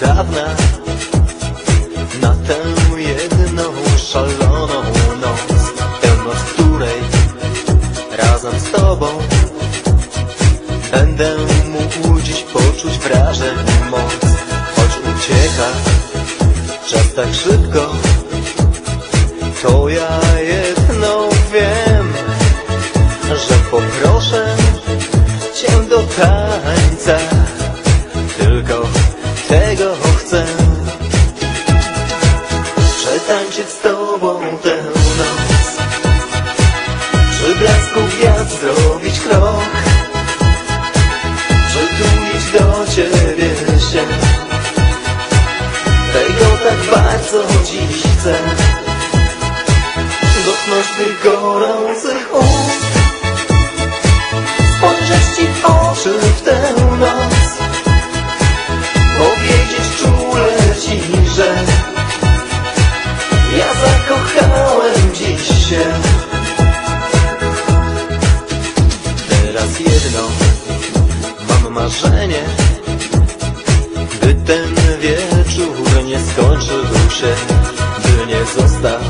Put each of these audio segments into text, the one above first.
dawna. Na tę jedną szaloną noc Tę noc, której razem z tobą Będę mógł dziś poczuć wrażeń moc. Choć ucieka czas tak szybko To ja tego chcę. Przetańczyć z tobą tę noc. Przy blasku gwiazd zrobić krok. Przytulić do ciebie się. Tego tak bardzo dziś chcę. Dotknąć tych gorących ust marzenie By ten wieczór nie skończył się By nie został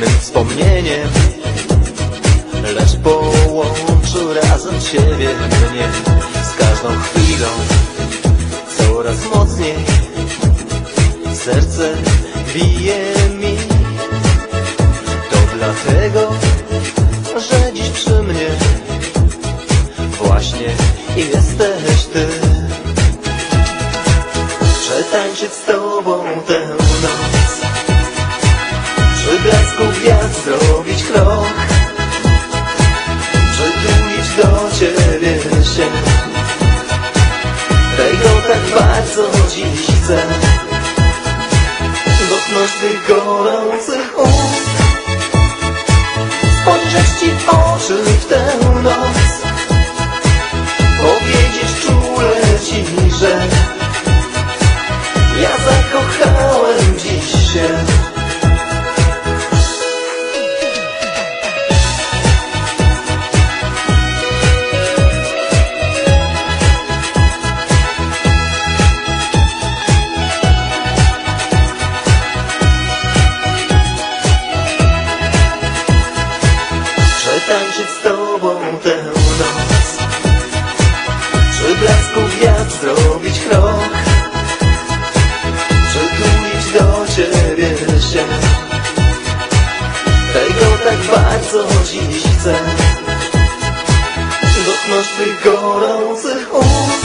mym wspomnieniem Lecz połączył razem Ciebie mnie Z każdą chwilą Coraz mocniej Serce bije mi. To dlatego, Przetańczyć z Tobą tę noc. Przy blasku gwiazd zrobić krok. Przytulić do Ciebie się. Tego tak bardzo dziś chcę. Dotknąć tych gorących ust. Spojrzeć Ci w oczy w tę noc. Powiedzieć czule Ci, że tak bardzo dziś chcę. Dotknąć Tych gorących ust